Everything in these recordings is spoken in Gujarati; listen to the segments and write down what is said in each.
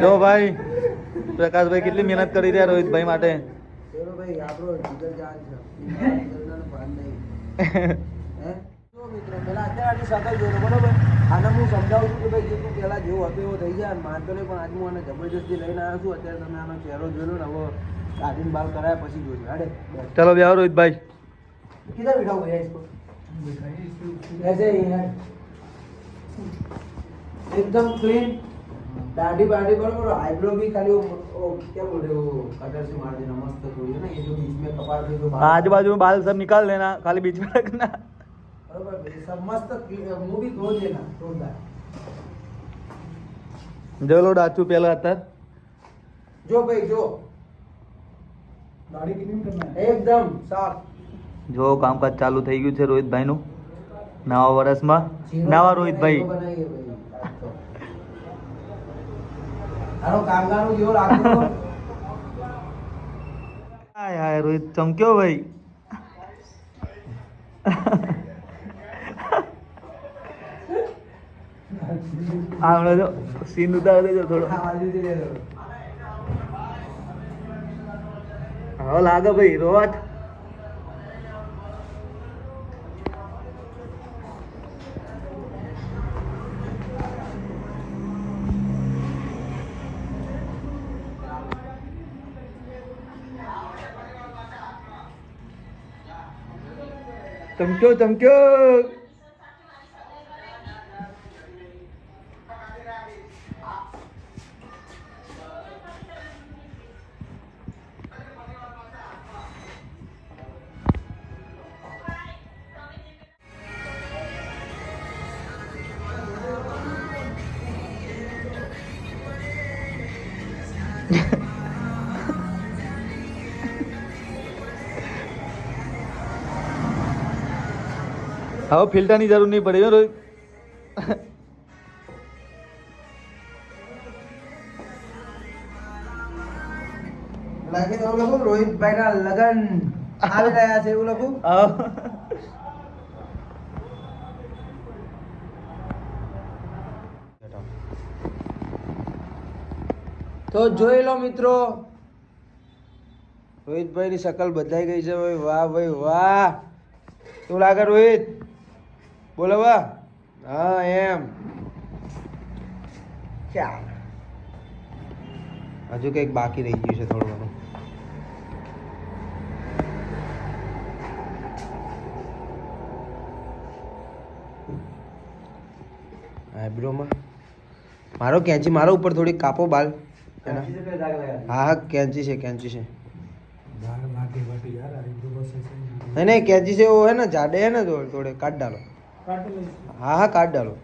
જો ભાઈ પ્રકાશભાઈ કેટલી મહેનત કરી રહ્યા રોહિતભાઈ માટે ચલો ભાઈ આપણો જીગર જાન છે જીગરનો ભાન નહીં હે જો મિત્રો પેલા અત્યારે આની શકલ જોઈ લો બરોબર આને હું સમજાવું છું કે ભાઈ જે તું પહેલા જેવો હતો એવો થઈ જાય અને માનતો નહીં પણ આજે હું આને જબરજસ્તી લઈને આવ્યો છું અત્યારે તમે આનો ચહેરો જોઈ લો ને હવે કાઢીને બાલ કરાયા પછી જોજો હાડે બસ. ચલો બે આવો રોહિતભાઈ किधर बैठा हुआ है इसको ऐसे ही है एकदम क्लीन दाढ़ी बाढ़ी बराबर आईब्रो भी खाली वो, वो क्या बोल रहे हो कटर से मार देना मस्त थोड़ी है ना ये जो बीच में कपाल पे जो बाल- आजू बाजू में बाल सब निकाल देना खाली बीच में रखना बराबर ये सब मस्त clean- मुंह भी धो देना जोरदार જો લો ડાચું પેલા અત્યારે जो भाई जो दाढ़ी क्लीन करना है एकदम साफ જો કામકાજ ચાલુ થઈ ગયું છે રોહિતભાઈનું નવા વર્ષમાં નવા રોહિતભાઈ હાલો કામગારનું જેવો લાગતો હાય હાય રોહિત ચમક્યો ભાઈ? આ જો સીન ઉતાર દેજો થોડો. આ લાગે ભાઈ લો. હવે લાગે ભાઈ રોજ ચમક્યો હવે ફિલ્ટરની જરૂર નહીં પડે રોહિત. લાગે તો લખું રોહિતભાઈ ના લગન આવી રહ્યા છે એવું લખું તો જોઈ લો મિત્રો રોહિતભાઈ ની શકલ બદલાઈ ગઈ છે. ભાઈ વાહ ભાઈ વાહ. શું લાગે રોહિત? બોલો બોલાવા? હા એમ. ચાલ. હજુ કંઈક બાકી રહી ગયું છે થોડું ઘણું આઈબ્રોમાં? મારો કેંચી મારો ઉપર થોડી કાપો બાલ. હા હા કેંચી છે કેંચી છે. નહીં નહીં કેંચી છે એવો હે ને જાડે હે ને થોડે કાઢ ડાલો. હા હા કાઢ ડાલો.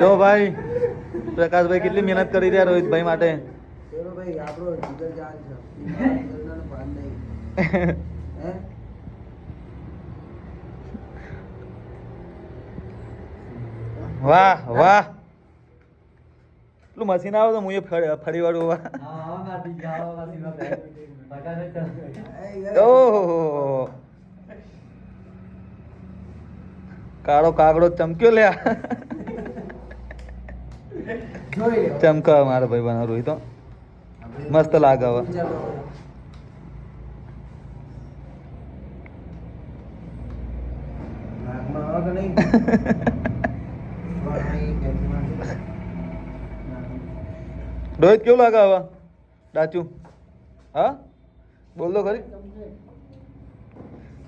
જો ભાઈ પ્રકાશભાઈ કેટલી મહેનત કરી રહ્યા રોહિતભાઈ માટે. વાહ વાહ. એટલું મશીન આવે તો હું એ ફરી વાળું વાહ. ઓહો. કાળો કાગડો ચમક્યો લ્યા ચમકાવે લો મારા ભાઈ બનાવ રોહિત તો મસ્ત લાગે હવે. રોહિત, કેવું લાગે હવે? ડાચું. હા? બોલ દો ખરી.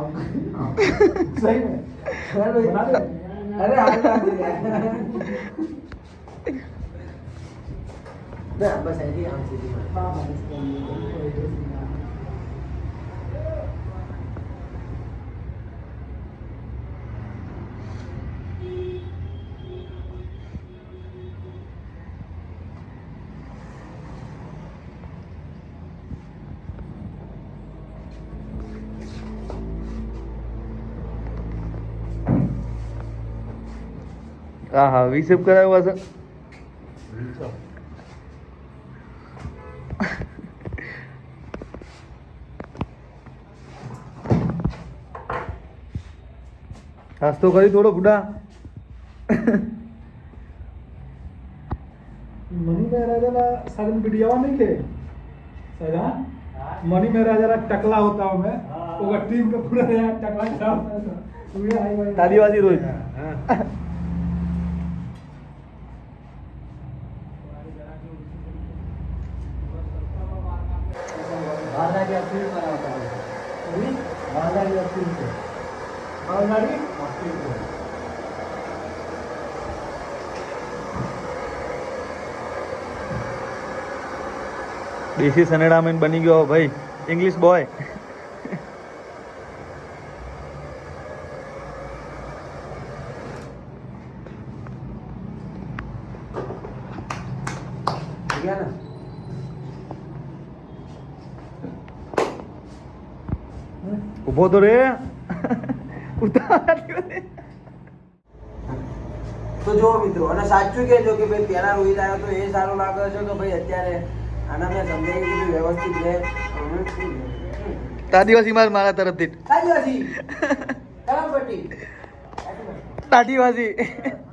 सही में अरे बना दे अरे हाथ लगा दे यार ना बस ऐसे ही आम सीधी હા હા વીસેપ કરાવ્યો હશે નાસ્તો કરી થોડો બુડા मनी मेरा जरा सगन बिटियावा नहीं के सगा मनी मेरा जरा टकला होता हूँ मैं वो टीम का पूरा यार टकला खराब होता है तू ઓસ્ટ્રેલિયા બાવનાડી ઓસ્ટ્રેલિયા દેશી સનેડામેન બની ગયો ભાઈ. ઇંગ્લિશ બોય ઊભો તો રે ઉતાર તો જો મિત્રો અને સાચું કહેજો કે ભાઈ પહેલા રોહિત આવ્યો તો એ સારો લાગે છે કે ભાઈ અત્યારે આના મેં સમજાવી દીધું વ્યવસ્થિત રહે તાદીવાસી માર મારા તરફથી. તાદીવાસી વાત